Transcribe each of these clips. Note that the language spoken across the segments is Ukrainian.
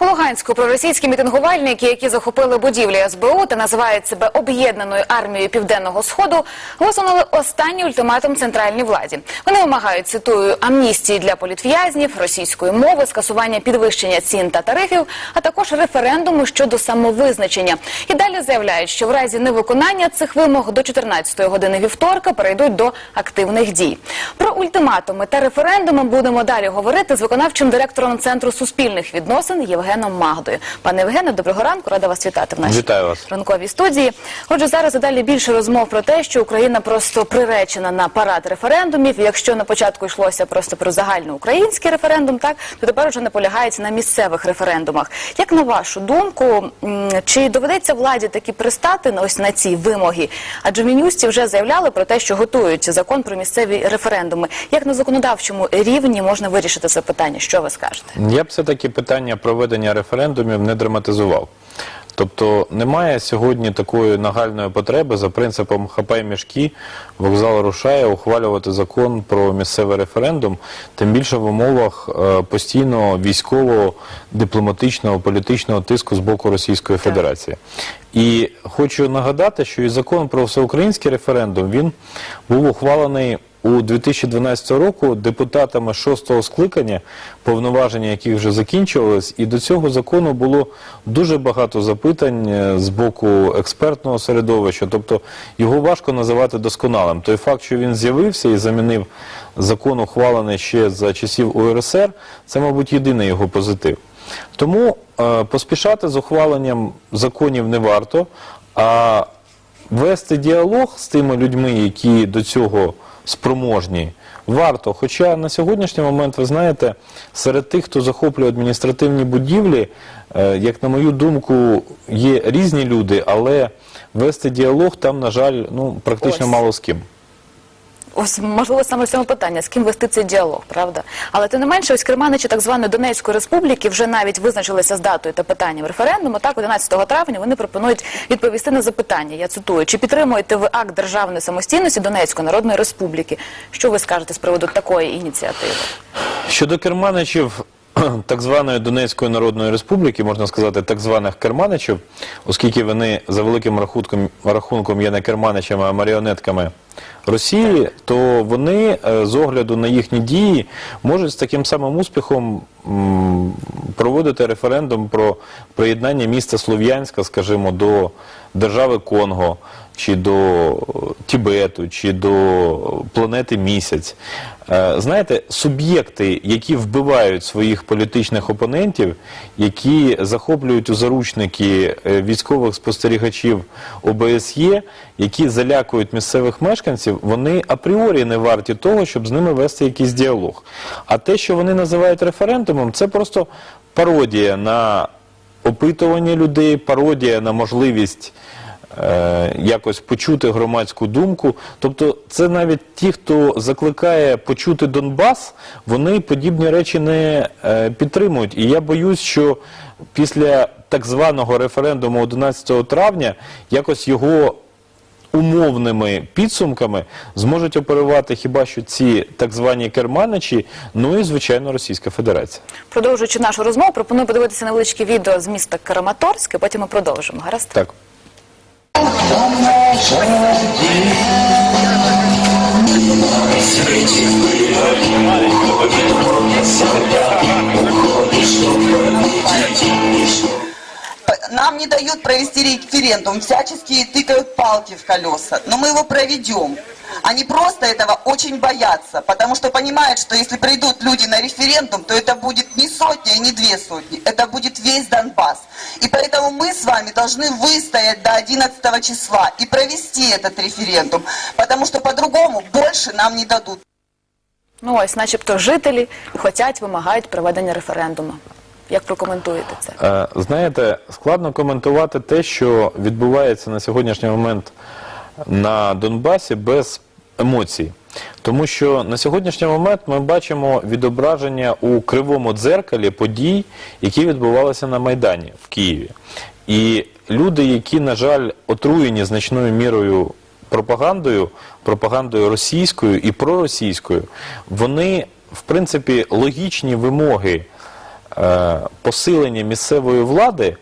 У Луганську проросійські мітингувальники, які захопили будівлі СБУ та називають себе об'єднаною армією Південного Сходу, висунули останній ультиматум центральній владі. Вони вимагають, цитую, амністії для політв'язнів, російської мови, скасування підвищення цін та тарифів, а також референдуму щодо самовизначення. І далі заявляють, що в разі невиконання цих вимог до 14-ї години вівторка перейдуть до активних дій. Про ультиматуми та референдуми будемо далі говорити з виконавчим директором Центру суспільних відносин Євгеном Магдою. Пане Євгене, доброго ранку, рада вас вітати в нашій Вітаю вас. ранковій студії. Отже, зараз і далі більше розмов про те, що Україна просто приречена на парад референдумів. Якщо на початку йшлося просто про загальноукраїнський референдум, так то тепер вже наполягається на місцевих референдумах. Як на вашу думку, чи доведеться владі таки пристати на ось на ці вимоги? Адже в Мінюсті вже заявляли про те, що готують закон про місцеві референдуми. Як на законодавчому рівні можна вирішити це питання? Що ви скажете? Я б все-таки питання проведення референдумів не драматизував. Тобто немає сьогодні такої нагальної потреби за принципом хапай мішки, вокзал рушає ухвалювати закон про місцевий референдум, тим більше в умовах е, постійного військового, дипломатичного, політичного тиску з боку Російської Федерації. І хочу нагадати, що і закон про всеукраїнський референдум він був ухвалений у 2012 року депутатами шостого скликання, повноваження яких вже закінчувались, і до цього закону було дуже багато запитань е, з боку експертного середовища. Тобто його важко називати досконалим. Той факт, що він з'явився і замінив закон, ухвалений ще за часів УРСР, це, мабуть, єдиний його позитив. Тому е, поспішати з ухваленням законів не варто, а вести діалог з тими людьми, які до цього спроможні, варто. Хоча на сьогоднішній момент, ви знаєте, серед тих, хто захоплює адміністративні будівлі, е, як на мою думку, є різні люди, але вести діалог там, на жаль, ну практично Ось. мало з ким. Ось можливо саме в цьому питання, з ким вести цей діалог, правда? Але тим не менше, ось керманичі так званої Донецької республіки вже навіть визначилися з датою та питанням референдуму. Так, 11 травня вони пропонують відповісти на запитання. Я цитую: чи підтримуєте ви акт державної самостійності Донецької Народної Республіки? Що ви скажете з приводу такої ініціативи? Щодо керманичів так званої Донецької Народної Республіки, можна сказати, так званих керманичів, оскільки вони за великим рахунком, рахунком є не керманичами, а маріонетками Росії, то вони е, з огляду на їхні дії можуть з таким самим успіхом проводити референдум про приєднання міста Слов'янська, скажімо, до держави Конго, чи до Тібету, чи до планети Місяць. Е, Знаєте, суб'єкти, які вбивають своїх політичних опонентів, які захоплюють у заручники е, військових спостерігачів ОБСЄ, які залякують місцевих мешканців, вони апріорі не варті того, щоб з ними вести якийсь діалог. А те, що вони називають референдумом, це просто пародія на опитування людей, пародія на можливість е, якось почути громадську думку. Тобто, це навіть ті, хто закликає почути Донбас, вони подібні речі не е, підтримують. І я боюсь, що після так званого референдуму 11 травня якось його умовними підсумками зможуть оперувати хіба що ці так звані керманичі, ну і звичайно Російська Федерація. Продовжуючи нашу розмову, пропоную подивитися невеличке відео з міста Краматорськ, і потім ми продовжимо. Гаразд? Так. Нам не дают провести референдум, всячески тыкают палки в колеса, но мы его проведем. Они просто этого очень боятся, потому что понимают, что если придут люди на референдум, то это будет не сотня и не две сотни, это будет весь Донбасс. И поэтому мы с вами должны выстоять до 11 числа и провести этот референдум, потому что по-другому больше нам не дадут. Ну ось, начебто, жителі хочуть, вимагають проведення референдуму. Як прокоментуєте це? Е, Знаєте, складно коментувати те, що відбувається на сьогоднішній момент на Донбасі без емоцій. Тому що на сьогоднішній момент ми бачимо відображення у кривому дзеркалі подій, які відбувалися на Майдані в Києві. І люди, які, на жаль, отруєні значною мірою пропагандою, пропагандою російською і проросійською, вони, в принципі, логічні вимоги посилення місцевої влади,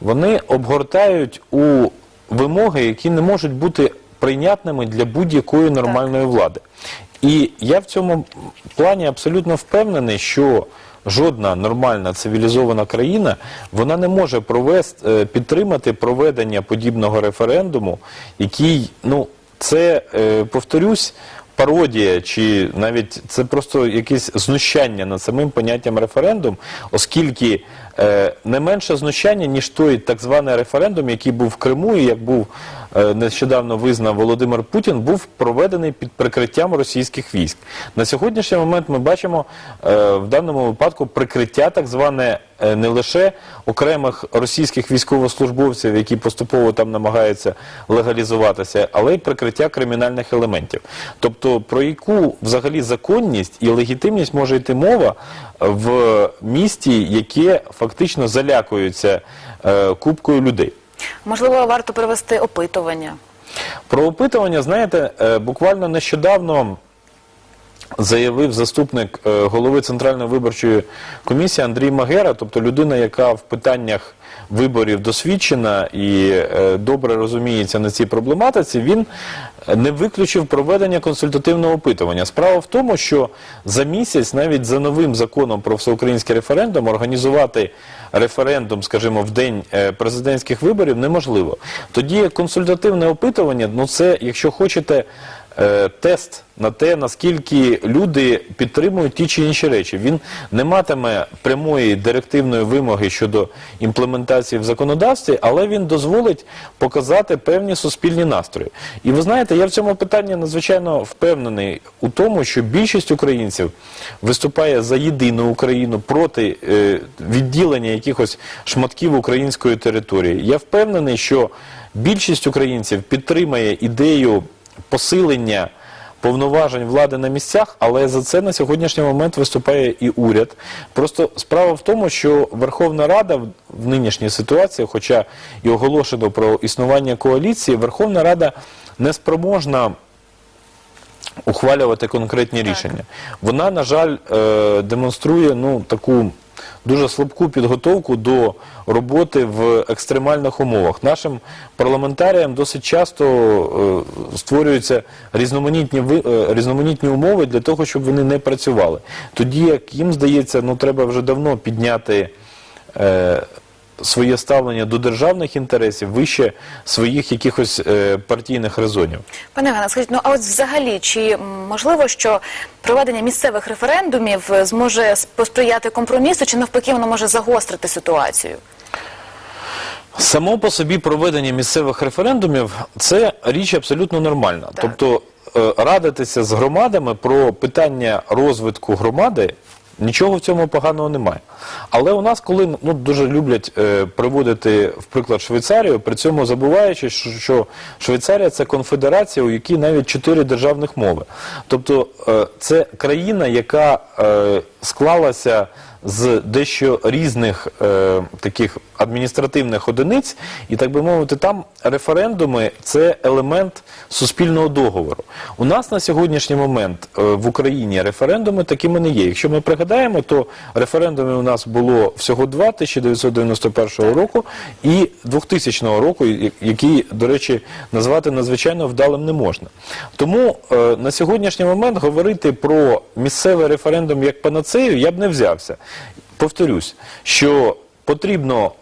вони обгортають у вимоги, які не можуть бути прийнятними для будь-якої нормальної влади. І я в цьому плані абсолютно впевнений, що жодна нормальна цивілізована країна вона не може провести, е, підтримати проведення подібного референдуму, який, ну, це, е, повторюсь, пародія, чи навіть це просто якесь знущання над самим поняттям референдум, оскільки е, не менше знущання, ніж той так званий референдум, який був в Криму, і як був нещодавно визнав Володимир Путін, був проведений під прикриттям російських військ. На сьогоднішній момент ми бачимо е, в даному випадку прикриття так зване е, не лише окремих російських військовослужбовців, які поступово там намагаються легалізуватися, але й прикриття кримінальних елементів. Тобто про яку взагалі законність і легітимність може йти мова в місті, яке фактично залякується е, купкою людей. Можливо, варто провести опитування. Про опитування, знаєте, е, буквально нещодавно заявив заступник е, голови Центральної виборчої комісії Андрій Магера, тобто людина, яка в питаннях виборів досвідчена і е, добре розуміється на цій проблематиці, він не виключив проведення консультативного опитування. Справа в тому, що за місяць, навіть за новим законом про всеукраїнський референдум, організувати референдум, скажімо, в день е, президентських виборів неможливо. Тоді консультативне опитування, ну це, якщо хочете, е, тест на те, наскільки люди підтримують ті чи інші речі. Він не матиме прямої директивної вимоги щодо імплементації в законодавстві, але він дозволить показати певні суспільні настрої. І ви знаєте, я в цьому питанні надзвичайно впевнений у тому, що більшість українців виступає за єдину Україну проти е, відділення якихось шматків української території. Я впевнений, що більшість українців підтримає ідею посилення повноважень влади на місцях, але за це на сьогоднішній момент виступає і уряд. Просто справа в тому, що Верховна Рада в- нинішній ситуації, хоча і оголошено про існування коаліції, Верховна Рада не спроможна ухвалювати конкретні рішення. Вона, на жаль, е, демонструє ну, таку дуже слабку підготовку до роботи в екстремальних умовах. Нашим парламентаріям досить часто е, створюються різноманітні, е, різноманітні умови для того, щоб вони не працювали. Тоді, як їм здається, ну, треба вже давно підняти. Е, Своє ставлення до державних інтересів вище своїх якихось е, партійних резонів. Пане Іване, скажіть, ну а от взагалі, чи можливо, що проведення місцевих референдумів е, зможе посприяти компромісу, чи навпаки воно може загострити ситуацію? Само по собі проведення місцевих референдумів це річ абсолютно нормальна. Так. Тобто е, радитися з громадами про питання розвитку громади. Нічого в цьому поганого немає. Але у нас, коли ну, дуже люблять е, приводити в приклад Швейцарію, при цьому забуваючи, що, Швейцарія це конфедерація, у якій навіть чотири державних мови. Тобто е, це країна, яка е, склалася з дещо різних е, таких адміністративних одиниць, і так би мовити, там референдуми це елемент суспільного договору. У нас на сьогоднішній момент е, в Україні референдуми такими не є. Якщо ми пригадаємо, то референдумів у нас було всього два 1991 року і 2000 року, який, до речі, назвати надзвичайно вдалим не можна. Тому е, на сьогоднішній момент говорити про місцевий референдум як панацею я б не взявся. Повторюсь, що потрібно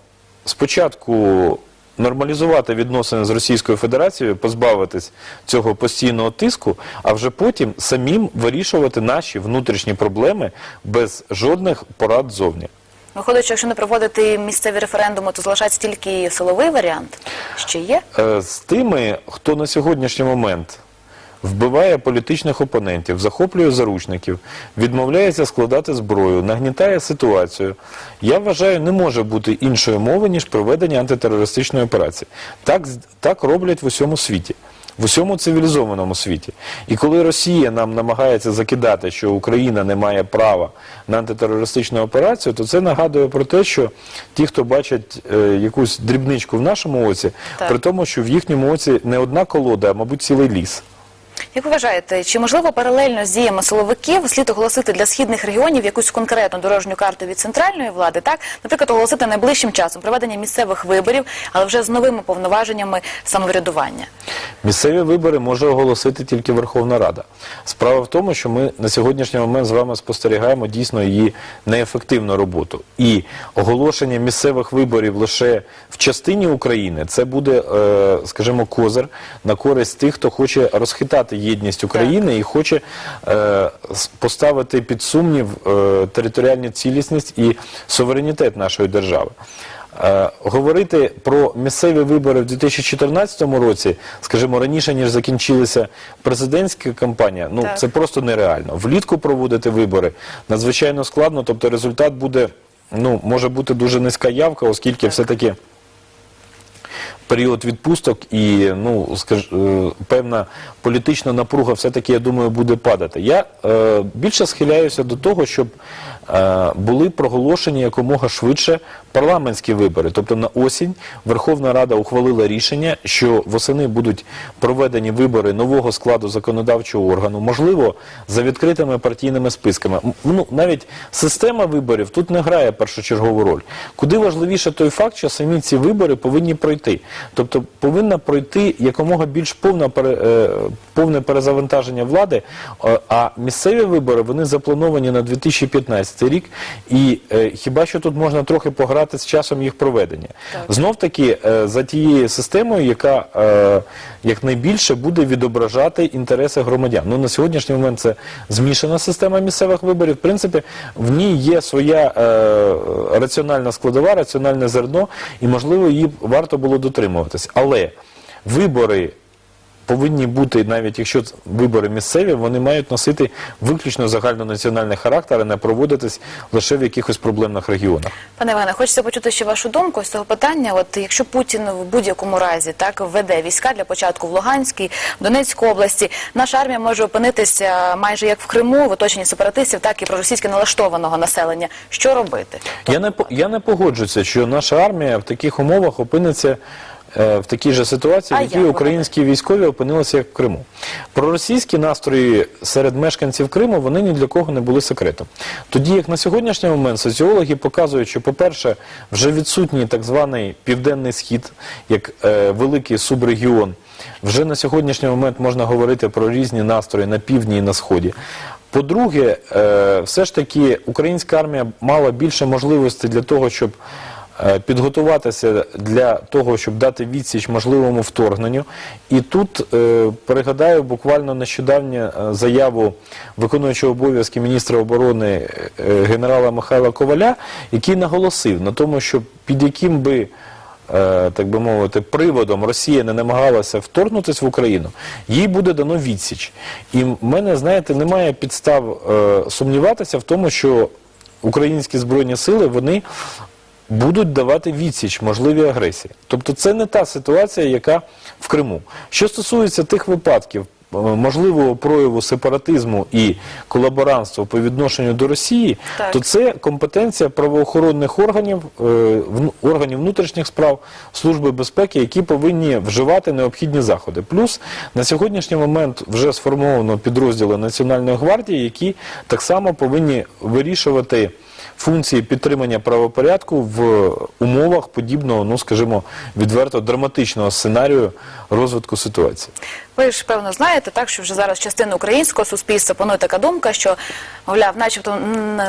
спочатку нормалізувати відносини з Російською Федерацією, позбавитись цього постійного тиску, а вже потім самим вирішувати наші внутрішні проблеми без жодних порад зовні. Виходить, що якщо не проводити місцеві референдуми, то залишається тільки силовий варіант. Ще є? Е, з тими, хто на сьогоднішній момент вбиває політичних опонентів, захоплює заручників, відмовляється складати зброю, нагнітає ситуацію, я вважаю, не може бути іншої мови, ніж проведення антитерористичної операції. Так, так роблять в усьому світі. В усьому цивілізованому світі. І коли Росія нам намагається закидати, що Україна не має права на антитерористичну операцію, то це нагадує про те, що ті, хто бачать е, якусь дрібничку в нашому оці, Так. при тому, що в їхньому оці не одна колода, а мабуть цілий ліс. Як ви вважаєте, чи можливо паралельно з діями силовиків слід оголосити для східних регіонів якусь конкретну дорожню карту від центральної влади? Так, наприклад, оголосити найближчим часом проведення місцевих виборів, але вже з новими повноваженнями самоврядування. Місцеві вибори може оголосити тільки Верховна Рада. Справа в тому, що ми на сьогоднішній момент з вами спостерігаємо дійсно її неефективну роботу. І оголошення місцевих виборів лише в частині України це буде, е, скажімо, козир на користь тих, хто хоче розхитати єдність України і хоче е, поставити під сумнів е, територіальну цілісність і суверенітет нашої держави. Е, Говорити про місцеві вибори в 2014 році, скажімо, раніше ніж закінчилася президентська кампанія, ну Так. це просто нереально. Влітку проводити вибори надзвичайно складно, тобто результат буде, ну може бути дуже низька явка, оскільки все-таки період відпусток і ну скаж, е, певна політична напруга все-таки, я думаю, буде падати. Я е, більше схиляюся до того, щоб е, були проголошені якомога швидше парламентські вибори. Тобто на осінь Верховна Рада ухвалила рішення, що восени будуть проведені вибори нового складу законодавчого органу, можливо, за відкритими партійними списками. Ну, навіть система виборів тут не грає першочергову роль. Куди важливіше той факт, що самі ці вибори повинні пройти. Тобто повинна пройти якомога більш повна е, повне перезавантаження влади, е, а місцеві вибори вони заплановані на 2015 рік, і е, хіба що тут можна трохи пограти з часом їх проведення. Знов таки за тією системою, яка якнайбільше буде відображати інтереси громадян. Ну на сьогоднішній момент це змішана система місцевих виборів. В принципі, в ній є своя раціональна складова, раціональне зерно, і можливо її варто було дотримуватись. Але вибори повинні бути, навіть якщо вибори місцеві, вони мають носити виключно загальнонаціональний характер, а не проводитись лише в якихось проблемних регіонах. Пане Іване, хочеться почути ще вашу думку з цього питання. От якщо Путін в будь-якому разі так веде війська для початку в Луганській, в Донецькій області, наша армія може опинитися майже як в Криму, в оточенні сепаратистів, так і проросійськи налаштованого населення. Що робити? Я не я не погоджуся, що наша армія в таких умовах опиниться в такій же ситуації, в якій українські військові опинилися як в Криму. Проросійські настрої серед мешканців Криму вони ні для кого не були секретом. Тоді як на сьогоднішній момент соціологи показують, що, по-перше, вже відсутній так званий південний схід, як е, великий субрегіон. Вже на сьогоднішній момент можна говорити про різні настрої на півдні і на сході. По-друге, е, все ж таки українська армія мала більше можливостей для того, щоб е, підготуватися для того, щоб дати відсіч можливому вторгненню. І тут е, пригадаю буквально нещодавню е, заяву виконуючого обов'язки міністра оборони е, генерала Михайла Коваля, який наголосив на тому, що під яким би е, так би мовити, приводом Росія не намагалася вторгнутися в Україну, їй буде дано відсіч. І в мене, знаєте, немає підстав е, сумніватися в тому, що українські збройні сили вони будуть давати відсіч можливій агресії. Тобто це не та ситуація, яка в Криму. Що стосується тих випадків, е, можливого прояву сепаратизму і колаборантства по відношенню до Росії, Так. то це компетенція правоохоронних органів, е, органів внутрішніх справ, служби безпеки, які повинні вживати необхідні заходи. Плюс на сьогоднішній момент вже сформовано підрозділи Національної гвардії, які так само повинні вирішувати функції підтримання правопорядку в умовах подібного, ну скажімо, відверто драматичного сценарію розвитку ситуації. Ви ж певно знаєте, так що вже зараз частина українського суспільства панує така думка, що мовляв, начебто,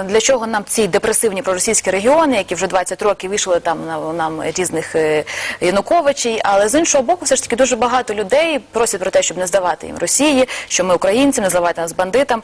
для чого нам ці депресивні проросійські регіони, які вже 20 років вішали там на нам різних е, Януковичів, але з іншого боку, все ж таки дуже багато людей просять про те, щоб не здавати їм Росії, що ми українці, не здавати нас бандитам.